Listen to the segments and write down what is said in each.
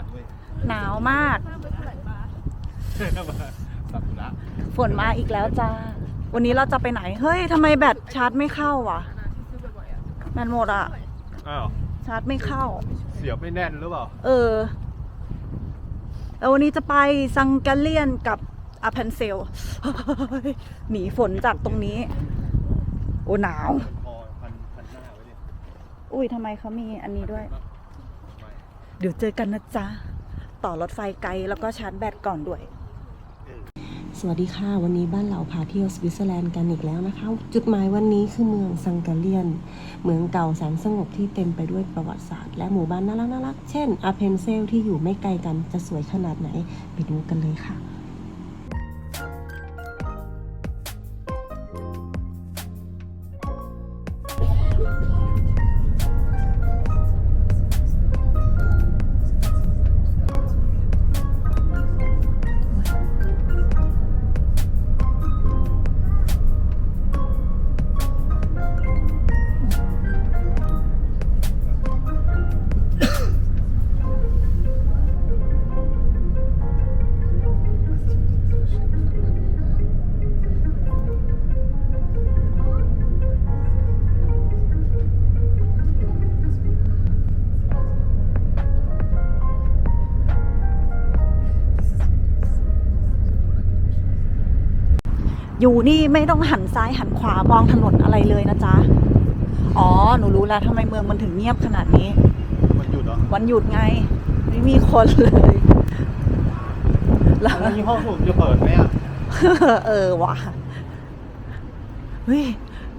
านเว้ยหนาวมากสักุระฝนมาอีกแล้วจ้า วันนี้เราจะไปไหน เฮ้ยทำไมแบตชาร์จไม่เข้าวะแบตหมดอะอ้าวชาร์จไม่เข้า เสียบไม่แน่นหรือเปล่า เออแล้ววันนี้จะไปซังกาเลียนกับอาเพนเซล หนีฝนจากตรงนี้ โอ้หนาว พอพันพันหน้าไว้ดิ อุ้ยทำไมเขามีอันนี้ด้วย เดี๋ยวเจอกันนะจ๊ะ ต่อรถไฟไกลแล้วก็ชาร์จแบตก่อนด้วย สวัสดีค่ะ วันนี้บ้านเราพาเที่ยวสวิตเซอร์แลนด์กันอีกแล้วนะคะ จุดหมายวันนี้คือเมืองซังกาเลียน เมืองเก่าแสนสงบที่เต็มไปด้วยประวัติศาสตร์และหมู่บ้านน่ารักน่ารักเช่นอาเพนเซลที่อยู่ไม่ไกลกันจะสวยขนาดไหนไปดูกันเลยค่ะ อยู่นี่ไม่ต้องหันซ้ายหันขวามองถนนอะไรเลยนะจ๊ะ อ๋อ หนูรู้แล้วทำไมเมืองมันถึงเงียบขนาดนี้ มันหยุดเหรอวันหยุดไง ไม่มีคนเลยแล้วแล้วยี่ห้อผมจะเปิดไหมอะเออว่ะเฮ้ย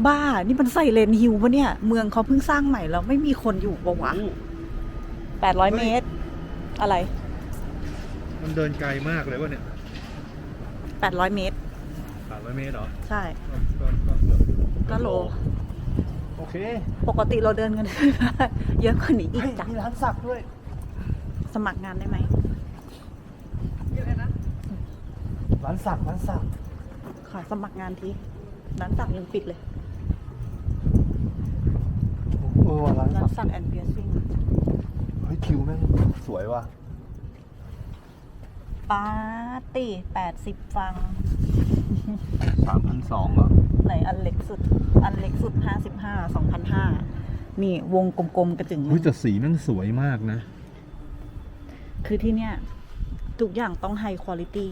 บ้า นี่มันใส่เลนฮิวปะเนี่ย เมืองเขาเพิ่งสร้างใหม่แล้วไม่มีคนอยู่ปะวะอู้แปดร้อยเมตร อะไร มันเดินไกลมากเลยวะเนี่ยแปดร้อยเมตร สามร้อยเมตรเหรอใช่ก็ก็เกือบก็โล โอเคปกติเราเดินกัน เยอะกว่านี้อีกเฮ้ยจ้ะมีร้านสักด้วย สมัครงานได้ไหมร้านสักร้านสักขอสมัครงานทีร้านสักยังปิดเลยเออว่ะร้านร้าสันกสักแอนเปียซิ่งเฮ้ยคิวแม่งสวยว่ะปาร์ตี้แปดสิบฟัง สามพันสองเหรอไหนอันเล็กสุด อันเล็กสุดห้าสิบห้าสองพันห้านี่วงกลมๆกระจึงเฮ้ยแต่สีแม่งสวยมากนะ คือที่เนี่ย ทุกอย่างต้องไฮคุณลิตี้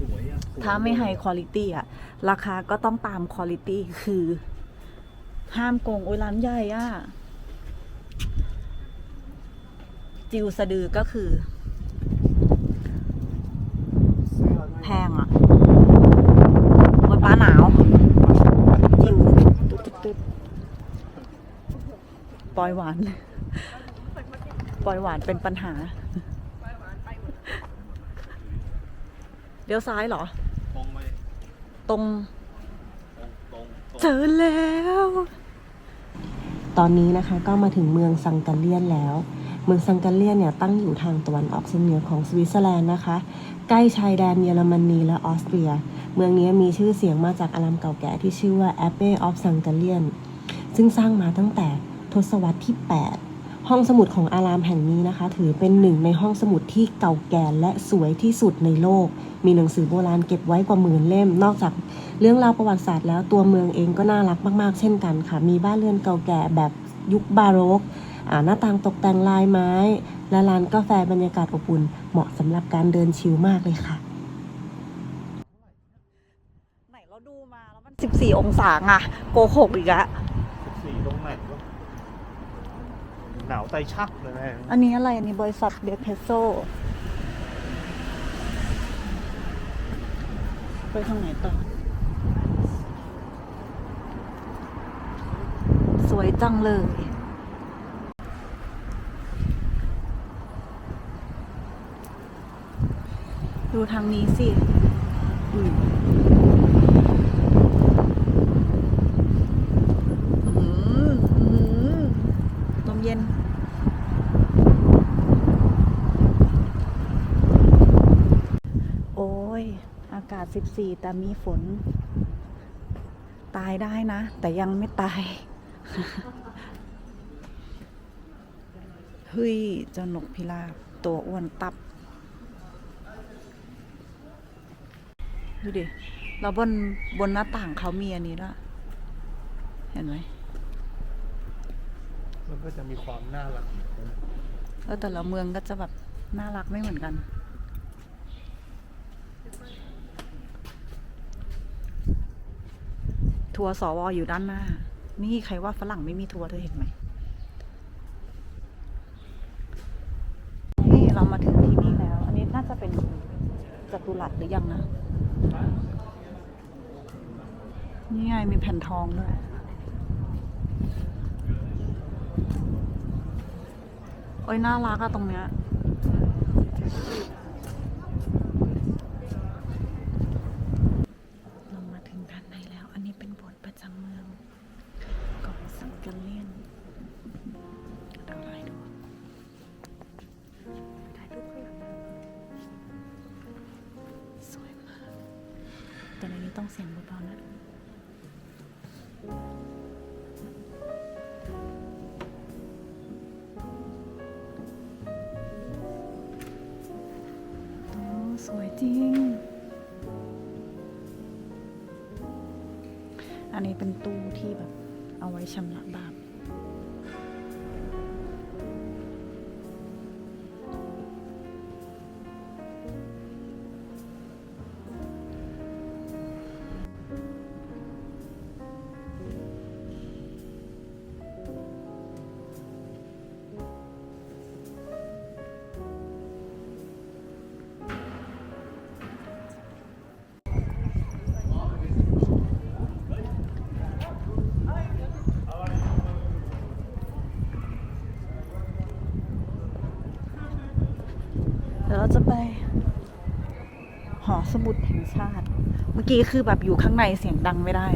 สวยอะสวยถ้าไม่ไฮคุณลิตี้อะราคาก็ต้องตามคุณลิตี้คือ ห้ามโกงโอ้ยร้านใหญ่อะจิวสะดือก็คือ เสื้อด้วย แพงอะโอ้ยป้าหนาว จิวตึ๊ดตึ๊ดตึ๊ดปล่ อยหวาน ปล่อยหวานเป็นปัญหา เดี๋ยวซ้ายเหรอ ตรงไปตรง ตรงตรงเจอแล้ว ตอนนี้นะคะก็มาถึงเมืองซังกาเลียนแล้ว เมืองซังกาเลียนเนี่ยตั้งอยู่ทางตะวันออกเฉียงเหนือของสวิตเซอร์แลนด์นะคะ ใกล้ชายแดนเยอรมนีและออสเตรีย เมืองนี้มีชื่อเสียงมาจากอารามเก่าแก่ที่ชื่อว่า Abbey of s a n g a l i e n ซึ่งสร้างมาตั้งแต่ ทศวรรษที่ 8 ห้องสมุดของอารามแห่งนี้นะคะ ถือเป็นหนึ่งในห้องสมุดที่เก่าแก่และสวยที่สุดในโลก มีหนังสือโบราณเก็บไว้กว่าหมื่นเล่ม นอกจากเรื่องราวประวัติศาสตร์แล้วตัวเมืองเองก็น่ารักมากๆ เช่นกันค่ะ มีบ้านเรือนเก่าแก่แบบยุคบาโรกหน้าต่างตกแต่งลายไม้ และร้านกาแฟบรรยากาศอบอุ่น เหมาะสำหรับการเดินชิลมากเลยค่ะไหนเราดูมาแล้วมัน14 องศาไงโกหกอีกอะตรงไหนวะ หนาวไตชักเลยแม่อันนี้อะไร อันนี้บริษัทเบเพโซไปทางไหนต่อ สวยจังเลย ดูทางนี้สิ อืมอื้อหืออื้อหือลมเย็น โอ้ย อากาศ 14 แต่มีฝน ตายได้นะ แต่ยังไม่ตายเฮ้ยเจ้านกพิราบตัวอ้วนตับ ดูดิแล้วบนบนหน้าต่างเขามีอันนี้ด้วยเห็นไหมมันก็จะมีความน่ารักเออแต่ละเมืองก็จะแบบน่ารักไม่เหมือนกัน ทัวร์สวอยู่ด้านหน้า นี่ใครว่าฝรั่งไม่มีทัวร์เธอเห็นไหมนี่เรามาถึงที่นี่แล้ว อันนี้น่าจะเป็นจัตุรัสหรือยังนะ นี่ไงมีแผ่นทองด้วยโอ้ยน่ารักอะตรงเนี้ย ต้องเสียงเบาๆนะโอ้สวยจริง อันนี้เป็นตู้ที่แบบเอาไว้ชำระบาป จะไป หอสมุดแห่งชาติ เมื่อกี้คือแบบอยู่ข้างในเสียงดังไม่ได้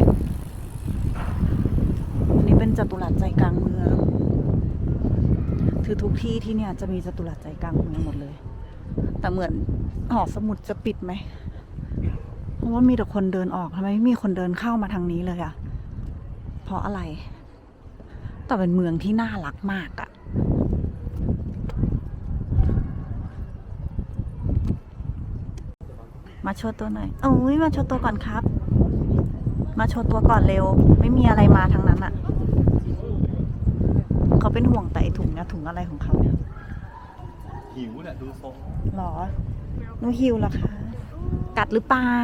อันนี้เป็นจตุรัสใจกลางเมืองคือทุกที่ที่เนี่ยจะมีจตุรัสใจกลางเมืองหมดเลย แต่เหมือนหอสมุดจะปิดไหม เพราะว่ามีแต่คนเดินออกทำไมไม่มีคนเดินเข้ามาทางนี้เลยอะเพราะอะไร แต่เป็นเมืองที่น่ารักมากอะ มา โชว์ตัวหน่อยโอ้ยมาโชว์ตัวก่อนครับ มาโชว์ตัวก่อนเร็ว ไม่มีอะไรมาทั้งนั้นอะเขาเป็นห่วงแต่ไอถุงเนี่ยถุงอะไรของเขาเนี่ยหิวแหละดูทรงหรอหนูหิวเหรอคะกัดหรือเปล่า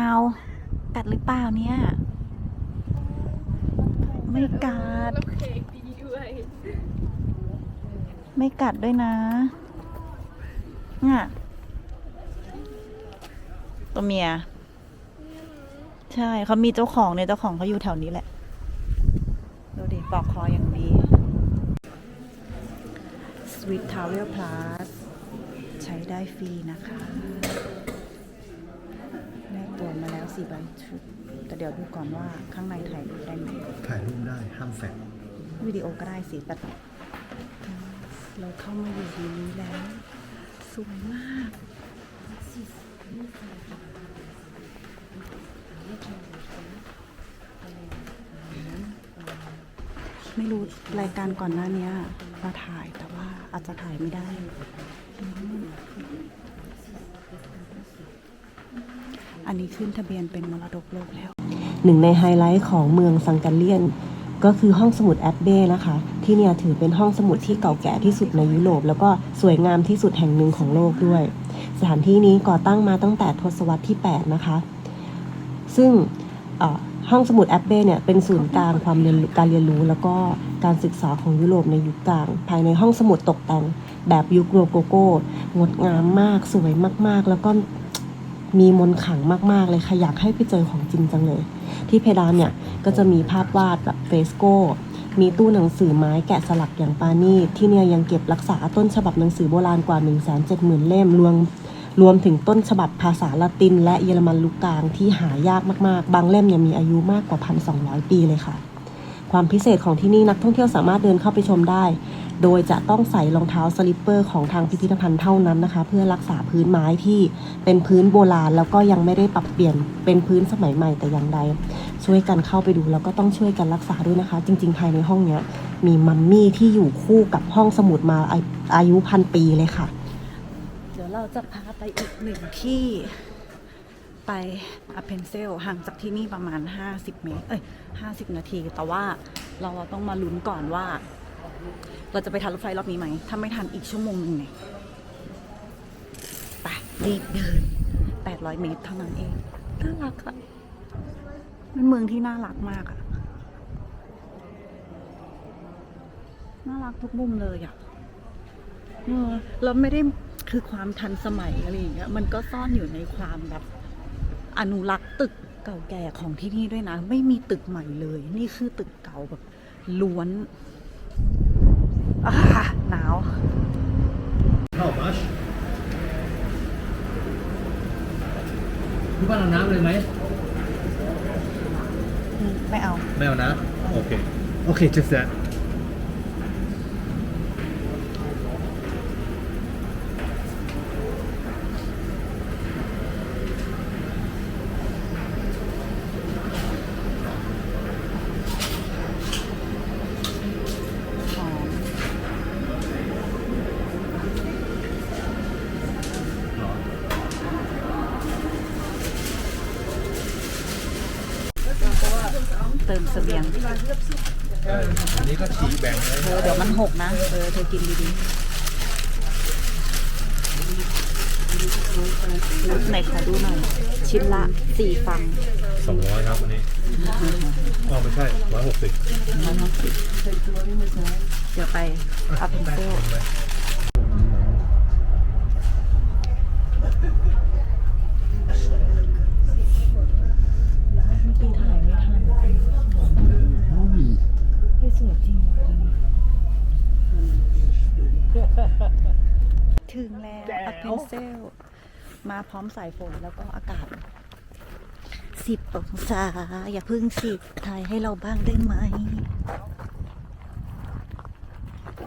กัดหรือเปล่าเนี่ย ไม่กัดเค้กดีด้วยไม่กัดด้วยนะเนี่ย ตัวเมีย ใช่เขามีเจ้าของเนี่ยเจ้าของเขาอยู่แถวนี้แหละ ดูดิปอกคออย่างดี Sweet Tower Plus ใช้ได้ฟรีนะคะได้ตัวมาแล้วสี่ใบชุด แต่เดี๋ยวดูก่อนว่าข้างในถ่ายรูปได้ไหมถ่ายรูปได้ห้ามแฟกวิดีโอก็ได้สิแต่เราเข้ามาอยู่ในนี้แล้ว สวยมาก ไม่รู้รายการก่อนหน้านี้มาถ่ายแต่ว่าอาจจะถ่ายไม่ได้ อันนี้ขึ้นทะเบียนเป็นมรดกโลกแล้ว หนึ่งในไฮไลท์ของเมืองซังกาเลียน ก็คือห้องสมุดแอปเบ้นะคะ ที่เนี่ยถือเป็นห้องสมุดที่เก่าแก่ที่สุดในยุโรป แล้วก็สวยงามที่สุดแห่งหนึ่งของโลกด้วย สถานที่นี้ก่อตั้งมาตั้งแต่ทศวรรษที่ 8 นะคะ ซึ่งห้องสมุดแอปเบ้เนี่ยเป็นศูนย์กลางความเรียนการเรียนรู้ แล้วก็การศึกษาของยุโรปในยุคกลาง ภายในห้องสมุดตกแต่งแบบยุคโรโกโก้งดงามมากสวยมากๆ แล้วก็มีมนต์ขังมากๆ เลยค่ะอยากให้ไปเจอของจริงจังเลย ที่เพดานเนี่ยก็จะมีภาพวาดแบบเฟสโกมีตู้หนังสือไม้แกะสลักอย่างปานีที่เนี่ยยังเก็บรักษาต้นฉบับหนังสือโบราณกว่า 1 7 0 0 0 0 เล่มรวม รวมถึงต้นฉบับภาษาละติน และเยอรมันลูกกลางที่หายากมากๆ บางเล่มเนี่ยมีอายุมากกว่า 1,200 ปีเลยค่ะ ความพิเศษของที่นี่นักท่องเที่ยวสามารถเดินเข้าไปชมได้ โดยจะต้องใส่รองเท้าสลิปเปอร์ของทางพิพิธภัณฑ์เท่านั้นนะคะ เพื่อรักษาพื้นไม้ที่เป็นพื้นโบราณ แล้วก็ยังไม่ได้ปรับเปลี่ยนเป็นพื้นสมัยใหม่แต่อย่างใด ช่วยกันเข้าไปดูแล้วก็ต้องช่วยกันรักษาด้วยนะคะ จริง ๆ ภายในห้องเนี้ยมีมัมมี่ที่อยู่คู่กับห้องสมุดมาอาอายุพันปีเลยค่ะ เราจะพาไปอีกหนึ่งที่ไปอเพนเซลห่างจากที่นี่ประมาณ 50 เมตร เอ้ย 50 นาที แต่ว่าเราต้องมาลุ้นก่อนว่า เราจะไปทันรถไฟรอบนี้ไหม ถ้าไม่ทันอีกชั่วโมงหนึ่งเนี่ยไปรีบเดิน 800 เมตรเท่านั้นเอง น่ารักอะเป็นเมืองที่น่ารักมากอะน่ารักทุกมุมเลยอะเออแล้วไม่ได้ คือความทันสมัยอะไรอย่างเงี้ยมันก็ซ่อนอยู่ในความแบบอนุรักษ์ตึกเก่าแก่ของที่นี่ด้วยนะ ไม่มีตึกใหม่เลย นี่คือตึกเก่าแบบล้วนอ่าหนาว How much พี่บ้านเอาน้ำเลยไหมอืมไม่เอา ไม่เอานะ โอเค โอเค just that เติมเสบียงเอออันนี้ก็ฉีกแบ่งเลยเธอเดี๋ยวมันหกนะ เออเธอกินดีๆไหนขอดูหน่อย ชิ้นละสี่ฟังสองร้อยครับวันนี้อ๋อไม่ใช่ร้อยหกสิบเดี๋ยวไปอัพเพนเซลเมื่อกี้ถ่ายไม่ทันไม่สวยจริงถึงแล้วอัพเพนเซลมา พร้อมสายฝนแล้วก็อากาศสิบองศา อย่าพึ่งสิถ่ายให้เราบ้างได้ไหม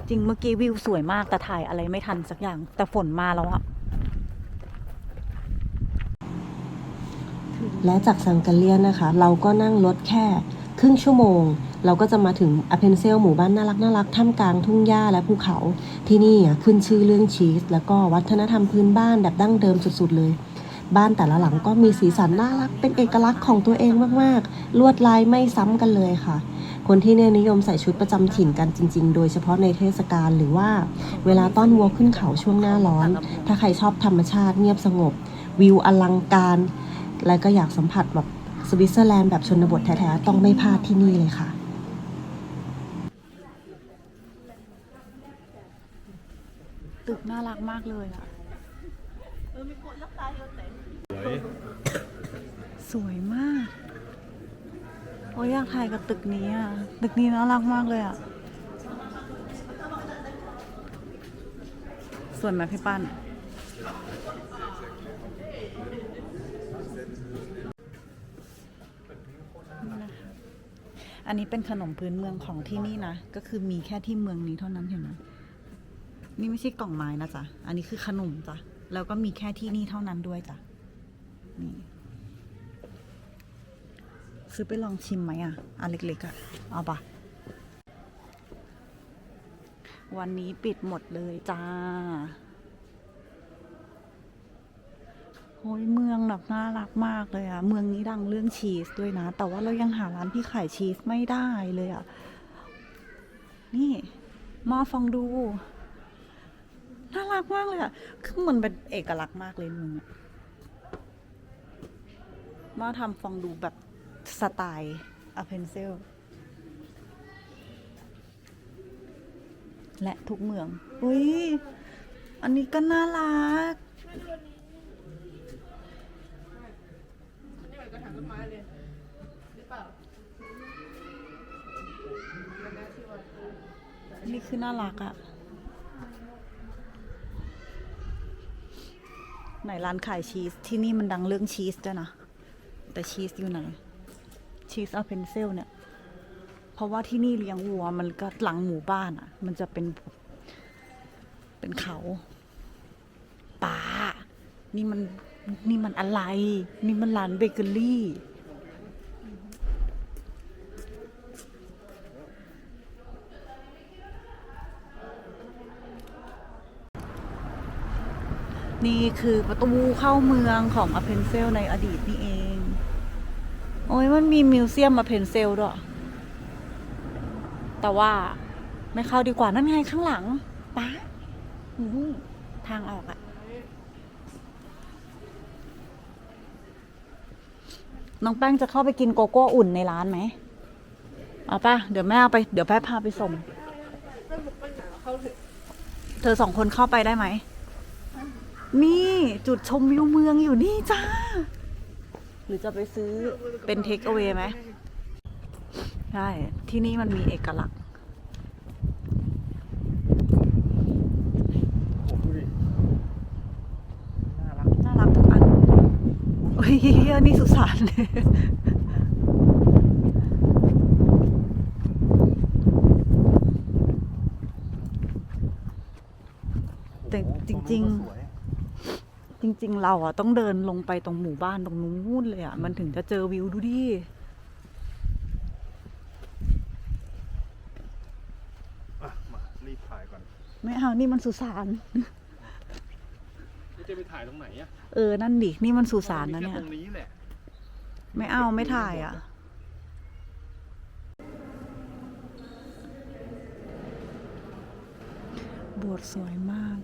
จริงเมื่อกี้วิวสวยมากแต่ถ่ายอะไรไม่ทันสักอย่าง แต่ฝนมาแล้วอะและจากซังกาเลียนนะคะ เราก็นั่งรถแค่ครึ่งชั่วโมง เราก็จะมาถึงอเพนเซลหมู่บ้านน่ารักน่ารักท่ามกลางทุ่งหญ้าและภูเขา ที่นี่อะขึ้นชื่อเรื่องชีส แล้วก็วัฒนธรรมพื้นบ้านแบบดั้งเดิมสุดๆเลย บ้านแต่ละหลังก็มีสีสันน่ารักเป็นเอกลักษณ์ของตัวเองมากๆ ลวดลายไม่ซ้ำกันเลยค่ะ คนที่เนี่ยนิยมใส่ชุดประจำถิ่นกันจริง ๆ โดยเฉพาะในเทศกาลหรือว่าเวลาต้อนวัวขึ้นเขาช่วงหน้าร้อน ถ้าใครชอบธรรมชาติเงียบสงบ วิวอลังการ และก็อยากสัมผัสแบบสวิตเซอร์แลนด์แบบชนบทแท้ๆ ต้องไม่พลาดที่นี่เลยค่ะ ตึก น่ารักมากเลยอะสวยสวยมาก โอ้ยอยากถ่ายกับตึกนี้อะตึกนี้น่ารักมากเลยอะสวยไหมพี่ปั้นอันนี้เป็นขนมพื้นเมืองของที่นี่นะ ก็คือมีแค่ที่เมืองนี้เท่านั้นเห็นไหม นี่ไม่ใช่กล่องไม้นะจ๊ะ อันนี้คือขนมจ้ะ แล้วก็มีแค่ที่นี่เท่านั้นด้วยจ้ะ นี่ ซื้อไปลองชิมไหมอะ อันเล็กๆอะ เอาปะวันนี้ปิดหมดเลยจ้าโอ้ยเมืองแบบน่ารักมากเลยอะเมืองนี้ดังเรื่องชีสด้วยนะ แต่ว่าเรายังหาร้านที่ขายชีสไม่ได้เลยอะนี่หม้อฟองดู รักมากเลยอะคือมันเป็นเอกลักษณ์มากเลยมืองม้อทำฟองดูแบบสไตล์อเพนเซลและทุกเมืองอุ้ย อันนี้ก็น่ารัก นี่คือน่ารักอะ ไหนร้านขายชีส ที่นี่มันดังเรื่องชีสด้วยนะ แต่ชีสอยู่ไหน ชีสอัพเพนเซลเนี่ย เพราะว่าที่นี่เลี้ยงวัวมันก็หลังหมู่บ้านอะ มันจะเป็น เป็นเขาป่า นี่มัน นี่มันอะไร นี่มันร้านเบเกอรี่ นี่คือประตูเข้าเมืองของอเพนเซลในอดีตนี่เอง โอ้ยมันมีมิวเซียมอเพนเซลด้วย แต่ว่าไม่เข้าดีกว่านั่นไงข้างหลังป๊านี่ทางออกอะน้องแป้งจะเข้าไปกินโกโก้อุ่นในร้านไหมเอาป่ะ เดี๋ยวแม่เอาไป เดี๋ยวแม่พาไปส่ง เธอสองคนเข้าไปได้ไหม นี่จุดชมวิวเมืองอยู่นี่จ้า หรือจะไปซื้อเป็นเทคเอา a y ไหมใช่ ที่นี่มันมีเอกลักษณ์โอ้โหดูดิน่ารักน่ารักทุกอันโอ้ยอันนี้สุสานเลยแต่จริงโอ้โหตนู้นก็สวยๆ จริง ๆ เราอะต้องเดินลงไปตรงหมู่บ้านตรงนู้นเลยอะ มันถึงจะเจอวิวดูดิอะมารีบถ่ายก่อนไม่เอานี่มันสุสานจะไปถ่ายตรงไหนอะเออ นั่นดิ นี่มันสุสานนะมีเนี่แค่ยตรงนี้แหละ ไม่เอาไม่ถ่ายอะ โบสถ์สวยมาก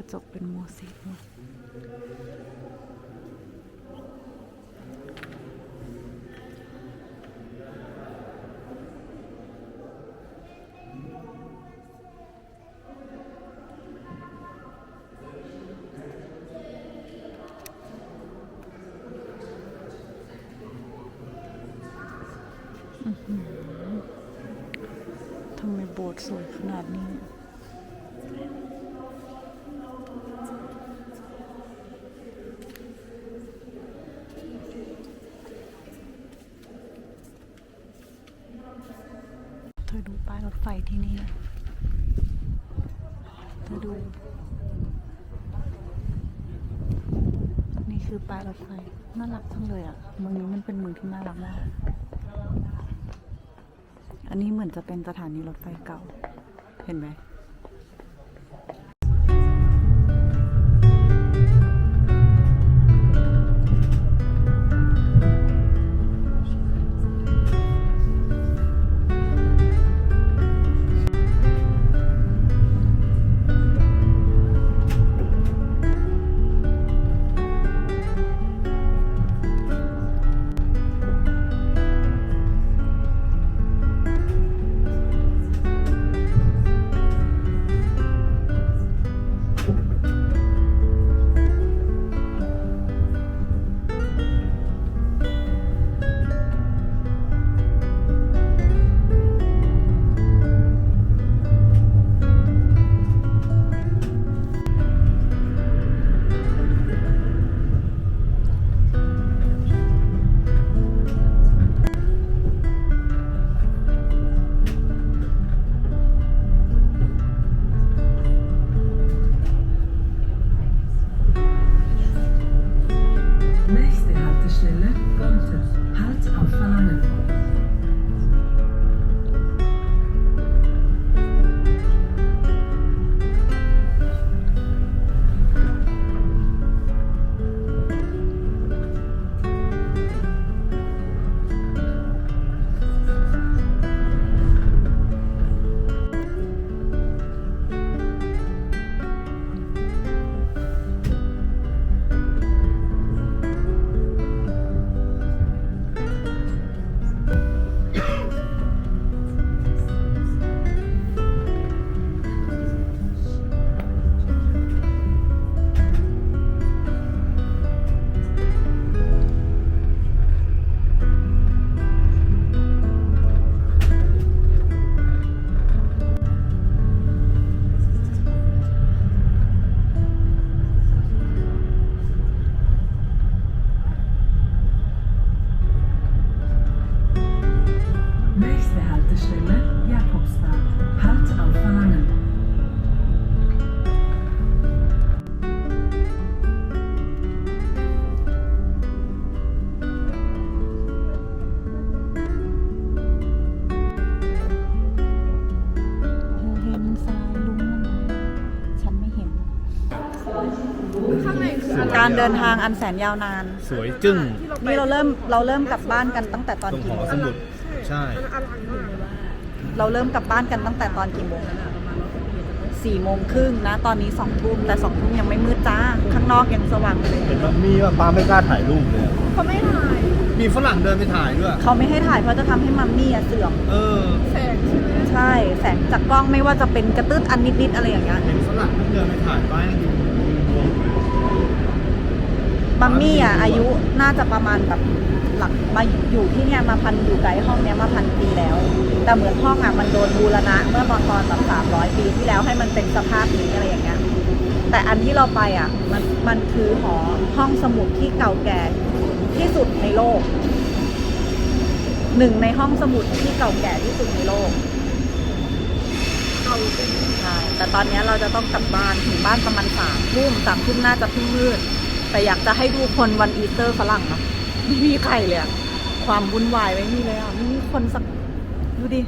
กระจกเป็นโมเสกหมดทำไมโบสถ์สวยขนาดนี้ เธอดูป้ายรถไฟที่นี่นะเธอดู นี่คือป้ายรถ ไฟน่ารักจังเลยอะเมืองนี้มันเป็นเมืองที่น่ารักมาก อันนี้เหมือนจะเป็นสถานีรถไฟเก่า เห็นไหม การเดินทางอันแสนยาวนาน สวยจึ้งนี่เราเริ่มเราเริ่มกลับบ้านกันตั้งแต่ตอนตรงหกี่อโมงสมุดใช่ เราเริ่มกลับบ้านกันตั้งแต่ตอนกี่โมงสี่โมงครึ่งนะ ตอนนี้สองทุ่มแต่สองทุ่มยังไม่มืดจ้า ข้างนอกยังสว่างอยู่เลย เห็นมัมมี่ว่าป้าไม่กล้าถ่ายรูปเลยอะเขาไม่ถ่ายมีฝรั่งเดินไปถ่ายด้วย เขาไม่ให้ถ่ายเพราะจะทำให้มัมมี่อะเสื่อม เออ แสงใช่ไหมใช่ แสงจากกล้องไม่ว่าจะเป็นกระตืดอันนิดๆอะไรอย่างเงี้ย เห็นฝรั่งเดินไปถ่ายป้ายังดูงงอยู่เลย มัมมี่อะอายุน่าจะประมาณแบบหลักมาอยู่ที่เนี่ยมาพันอยู่ไกลห้องเนี้ยมาพันปีแล้ว แต่เหมือนห้องอะมันโดนบูรณะ เมื่อตอนตอนแบบสามร้อยปีที่แล้วให้มันเป็นสภาพนี้อะไรอย่างเงี้ยแต่อันที่เราไปอะมันมันคือหอห้องสมุดที่เก่าแก่ที่สุดในโลก หนึ่งในห้องสมุดที่เก่าแก่ที่สุดในโลกเอาจริงใช่แต่ตอนนี้เราจะต้องกลับบ้านถึงบ้านประมาณสามทุ่มสามทุ่มน่าจะเพิ่งมืด แต่อยากจะให้ดูคนวันอีสเตอร์ฝรั่งนะไม่มีใครเลยอะความวุ่นวายไม่มีเลยอะไม่มีคนสักดูดิ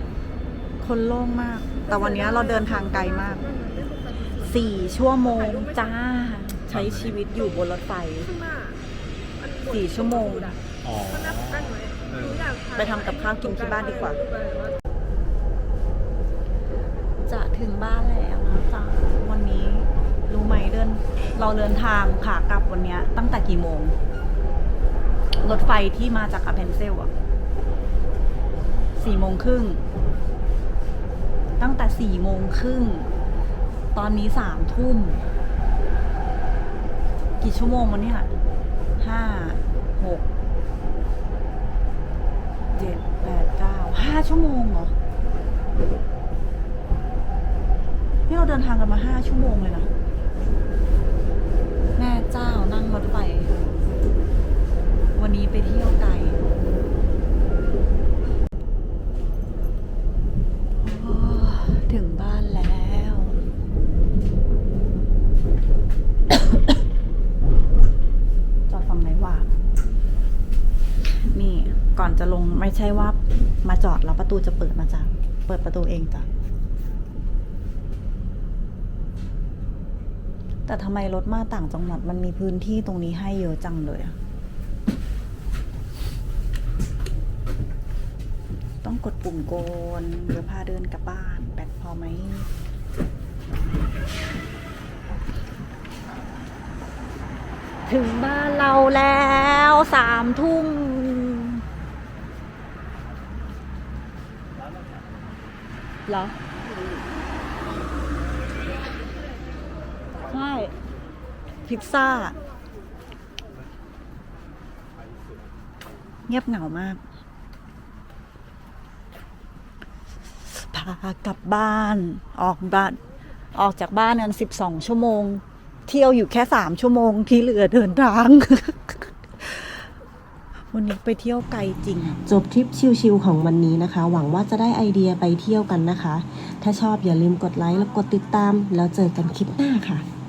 คนโล่งมาก แต่วันนี้เราเดินทางไกลมากสี่ชั่วโมงจ้า ใช้ชีวิตอยู่บนรถไฟข้างหน้ามันสี่ชั่วโมงอ๋อข้างหน้าตั้งไว้หนูอยากถ่ายไปทำกับข้าวกินที่บ้านดีกว่า จะถึงบ้านแล้วนะจ๊ะวันนี้รู้ ไหมเดิน เราเดินทางขากลับวันนี้ตั้งแต่กี่โมง รถไฟที่มาจากอาเพนเซลอะสี่โมงครึ่ง ตั้งแต่สี่โมงครึ่ง ตอนนี้สามทุ่ม กี่ชั่วโมงวันนี้ห้าหกเจ็ดแปดเก้าห้าชั่วโมงเหรอ นี่เราเดินทางกันมาห้าชั่วโมงเลยนะแม่เจ้านั่ งรถไฟ วันนี้ไปเที่ยวไกลถึงบ้านแล้ว จอดฝั่งไหนวะนี่ก่อนจะลงไม่ใช่ว่ามาจอดแล้วประตูจะเปิดมาจ้ะเปิดประตูเองจ้ะ แต่ทำไมรถมาต่างจังหวัดมันมีพื้นที่ตรงนี้ให้เยอะจังเลยอะต้องกดปุ่มโกนเดี๋ยวพาเดินกลับบ้านแบตพอไหมถึงบ้านเราแล้วสามทุ่มเหรอ ใช่ พิซซ่า เงียบเหงามาก พากลับบ้าน ออกบ้าน ออกจากบ้านนั้นสิบสองชั่วโมง เที่ยวอยู่แค่สามชั่วโมงที่เหลือเดินทาง วันนี้ไปเที่ยวไกลจริง จบทริปชิลๆของวันนี้นะคะ หวังว่าจะได้ไอเดียไปเที่ยวกันนะคะ ถ้าชอบอย่าลืมกดไลค์และกดติดตาม แล้วเจอกันคลิปหน้าค่ะ